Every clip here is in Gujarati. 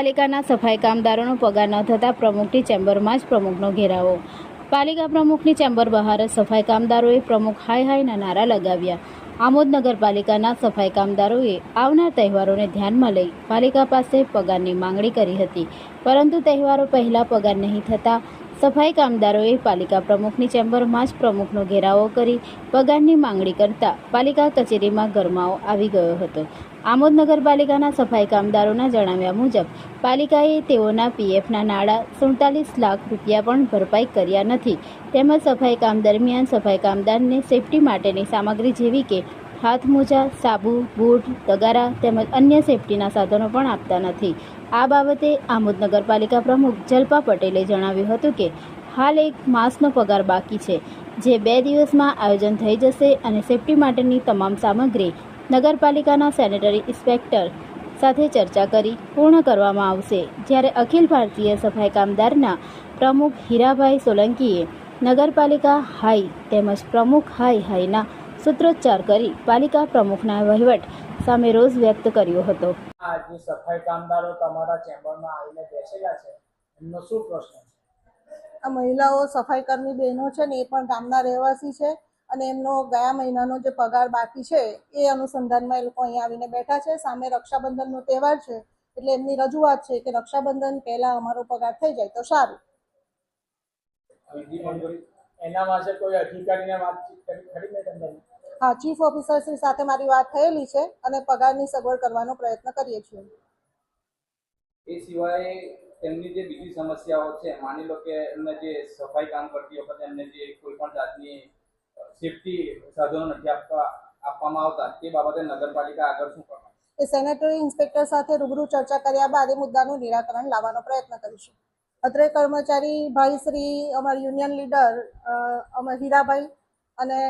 પાલિકાના સફાઈ કામદારોનો પગાર ન થતાં પ્રમુખની ચેમ્બરમાં જ પ્રમુખનો ઘેરાવો. પાલિકા પ્રમુખની ચેમ્બર બહાર જ સફાઈ કામદારોએ પ્રમુખ હાય હાયના નારા લગાવ્યા. આમોદ નગરપાલિકાના સફાઈ કામદારોએ આવનાર તહેવારોને ધ્યાનમાં લઈ પાલિકા પાસે પગારની માંગણી કરી હતી. પરંતુ તહેવારો પહેલાં પગાર નહીં થતાં સફાઈ કામદારોએ પાલિકા પ્રમુખની ચેમ્બરમાં જ પ્રમુખનો ઘેરાવો કરી પગારની માંગણી કરતા પાલિકા કચેરીમાં ગરમાવો આવી ગયો હતો. આમોદ નગરપાલિકાના સફાઈ કામદારોના જણાવ્યા મુજબ, પાલિકાએ તેઓના પીએફના નાણાં સુડતાલીસ લાખ રૂપિયા પણ ભરપાઈ કર્યા નથી. તેમજ સફાઈ કામ દરમિયાન સફાઈ કામદારને સેફટી માટેની સામગ્રી જેવી કે હાથ મોજા, સાબુ, બૂટ, તગારા તેમજ અન્ય સેફટીના સાધનો પણ આપતા નથી. આ બાબતે આમોદ નગરપાલિકા પ્રમુખ જલ્પા પટેલે જણાવ્યું હતું કે, હાલ એક માસનો પગાર બાકી છે, જે બે દિવસમાં આયોજન થઈ જશે અને સેફટી માટેની તમામ સામગ્રી નગરપાલિકાના સેનેટરી ઇન્સ્પેક્ટર સાથે ચર્ચા કરી પૂર્ણ કરવામાં આવશે. જ્યારે અખિલ ભારતીય સફાઈ કામદારના પ્રમુખ હીરાભાઈ સોલંકીએ નગરપાલિકા હાઈ તેમજ પ્રમુખ હાઈ હાઈના સૂત્રોચ્ચાર કરી પાલિકા પ્રમુખના વહીવટ સામે રોષ વ્યક્ત કર્યો હતો. આજે સફાઈ કામદારો તમારા ચેમ્બરમાં આવીને બેસેલા છે. એમનો શું પ્રશ્ન છે? આ મહિલાઓ સફાઈ કર્મી બહેનો છે ને એ પણ ગામના રહેવાસી છે અને એમનો ગયા મહિનાનો જે પગાર બાકી છે એ અનુસંધાનમાં એ લોકો અહીંયા આવીને બેઠા છે. સામે રક્ષાબંધનનો તહેવાર છે એટલે એમની રજૂઆત છે કે રક્ષાબંધન પહેલા અમારો પગાર થઈ જાય તો સારું. એના માટે કોઈ અધિકારીને વાતચીત હા ચીફ ઓફિસર શ્રી સાથે મારી વાત થયેલી છે અને પગારની સગવડ કરવાનો પ્રયત્ન કરીએ છીએ. એ સિવાય તેમની જે બીજી સમસ્યાઓ છે માની લો કે એમને જે સફાઈ કામ કરતી વખતે એમને જે કોઈ પણ જાતની સેફટી સાધનો નથી આપવા આપવામાં આવતા તે બાબતે નગરપાલિકા આગળ શું કરવા એ સેનેટરી ઇન્સ્પેક્ટર સાથે રૂબરૂ ચર્ચા કર્યા બાદ એ મુદ્દાનું નિરાકરણ લાવવાનો પ્રયત્ન કરીશું. અત્રે કર્મચારી ભાઈ શ્રી અમારા યુનિયન લીડર અમે અમારા હીરાભાઈ અને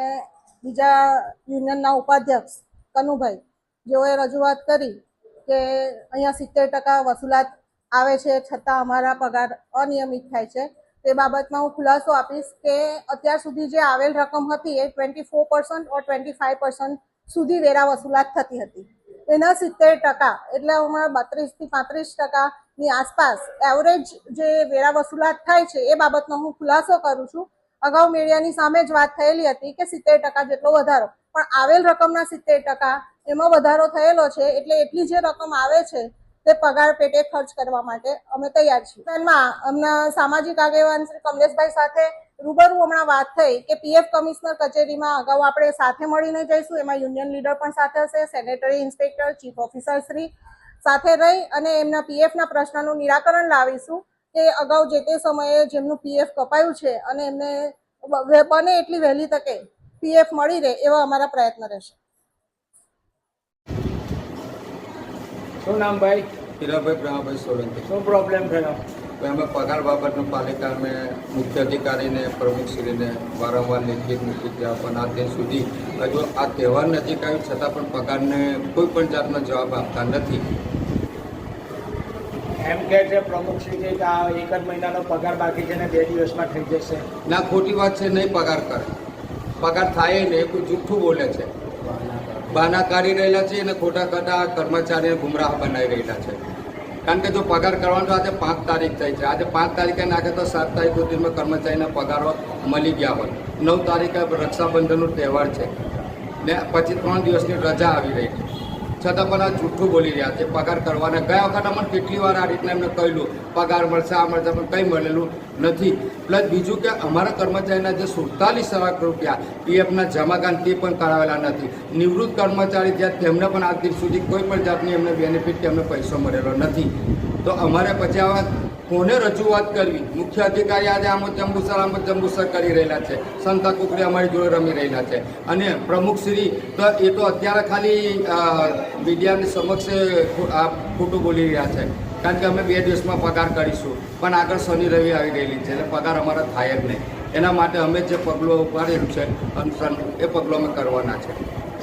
બીજા યુનિયનના ઉપાધ્યક્ષ કનુભાઈ, જેઓએ રજૂઆત કરી કે અહીંયા સિત્તેર ટકા વસૂલાત આવે છે છતાં અમારા પગાર અનિયમિત થાય છે. તે બાબતમાં હું ખુલાસો આપીશ કે અત્યાર સુધી જે આવેલ રકમ હતી એ twenty four percent or twenty five percent સુધી વેરા વસૂલાત થતી હતી. એના સિત્તેર ટકા એટલે અમારા બત્રીસથી પાંત્રીસ ટકાની આસપાસ એવરેજ જે વેરા વસૂલાત થાય છે એ બાબતનો હું ખુલાસો કરું છું. અગાઉ મીડિયાની સામે જ વાત થયેલી હતી કે સિત્તેર ટકા જેટલો વધારો. પણ આવેલ રકમના સિત્તેર ટકા એમાં વધારો થયેલો છે એટલે એટલી જે રકમ આવે છે તે પગાર પેટે ખર્ચ કરવા માટે અમે તૈયાર છીએ. એમાં અમના સામાજિક આગેવાન શ્રી કમલેશભાઈ સાથે રૂબરૂ હમણાં વાત થઈ કે પીએફ કમિશનર કચેરીમાં અગાઉ આપણે સાથે મળીને જઈશું. એમાં યુનિયન લીડર પણ સાથે હશે, sanitary inspector, chief officer Shri સાથે રહી અને એમના પીએફના પ્રશ્નનું નિરાકરણ લાવીશું. કે અગાઉ જે તે સમયે જેમનું પીએફ કપાયું છે અને એમને બને એટલી વહેલી તકે પીએફ મળી રહે એવા અમારા પ્રયત્ન રહેશે. શું નામ ભાઈ? હીરાભાઈ બ્રહ્માભાઈ સોલંકી. શું પ્રોબ્લેમ થયો તો અમે પગાર બાબતનું પાલિકા અમે મુખ્ય અધિકારીને પ્રમુખશ્રીને વારંવાર લેખિત મૂકી ગયા પણ આ દિન સુધી હજુ આ તહેવાર નજીક આવ્યું છતાં પણ પગારને કોઈ પણ જાતનો જવાબ આપતા નથી. એમ કે છે પ્રમુખ શ્રી કે આ એક જ મહિનાનો પગાર બાકી છે ને બે દિવસમાં થઈ જશે. ના, ખોટી વાત છે, નહીં પગાર કરે. પગાર થાય નહીં, કોઈ જૂઠું બોલે છે. બહાના કાઢી રહેલા છે અને ખોટા ખોટા કર્મચારીને ગુમરાહ બનાવી રહેલા છે. કારણ કે જો પગાર કરવાનો આજે પાંચ તારીખ થઈ છે. આજે પાંચ તારીખે નાખે તો સાત તારીખ સુધીમાં કર્મચારીના પગારો મળી ગયા હોય. નવ તારીખે રક્ષાબંધનનો તહેવાર છે. ને પછી ત્રણ દિવસની રજા આવી રહી છે. છતાં પણ આ જૂઠું બોલી રહ્યા છે. પગાર કરવાના. ગયા વખત અમને કેટલી વાર આ રીતના એમને કહેલું, પગાર મળશે, આ મળશે. પણ કંઈ મળેલું નથી. પ્લસ બીજું કે અમારા કર્મચારીના જે સુડતાલીસ લાખ રૂપિયા પીએફના જમાગાન તે પણ કરાવેલા નથી. નિવૃત્ત કર્મચારી જ્યાં તેમને પણ આજ સુધી કોઈ પણ જાતની એમને બેનિફિટ કે એમને પૈસો મળેલો નથી. તો અમારે પછી આવા કોને રજૂઆત કરવી? મુખ્ય અધિકારી આજે આમ જંબુસર આમ જંબુસર કરી રહેલા છે. સંતા કુકડી અમારી જોડે રમી રહેલા છે. અને પ્રમુખશ્રી, તો એ તો અત્યારે ખાલી મીડિયાની સમક્ષ આ ખોટું બોલી રહ્યા છે. કારણ કે અમે બે દિવસમાં પગાર કરીશું. પણ આગળ શનિ રવિ આવી ગયેલી છે. એટલે પગાર અમારા થાય જ નહીં. એના માટે અમે જે પગલું ઉપાડેલું છે અનુસાર એ પગલું અમે કરવાના છે.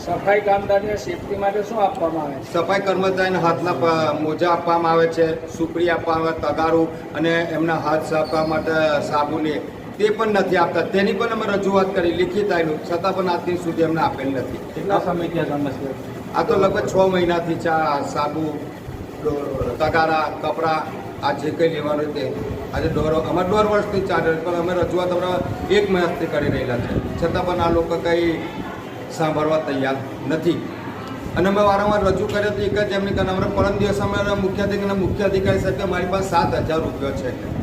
સફાઈ કામદારને સેફટી માટે શું આપવામાં આવે સફાઈ કર્મચારીને હાથના મોજા આપવામાં આવે છે સુપડી આપવામાં આવે તગારું અને એમના હાથ સાફવા માટે સાબુની તે પણ નથી આપતા. તેની પણ અમે રજૂઆત કરી લિખિત આવેલું છતાં પણ આજ દિન સુધી અમને આપેલ નથી. કેટલા સમયથી આ સમસ્યા આ તો લગભગ છ મહિનાથી ચા સાબુ તગારા કપડા આ જે કંઈ લેવાનું તે. આજે દોઢ અમારે દોઢ વર્ષથી ચાલે પણ અમે રજૂઆત હમણાં એક મહિનાથી કરી રહેલા છે. છતાં પણ આ લોકો કંઈ સાંભળવા તૈયાર નથી. અને અમે વારંવાર રજૂ કરી હતી એક જ એમની કારણ અમે પરમ દિવસ અમે મુખ્ય અધિકારી મુખ્ય અધિકારી સાહેબ મારી પાસે સાત હજાર રૂપિયો છે.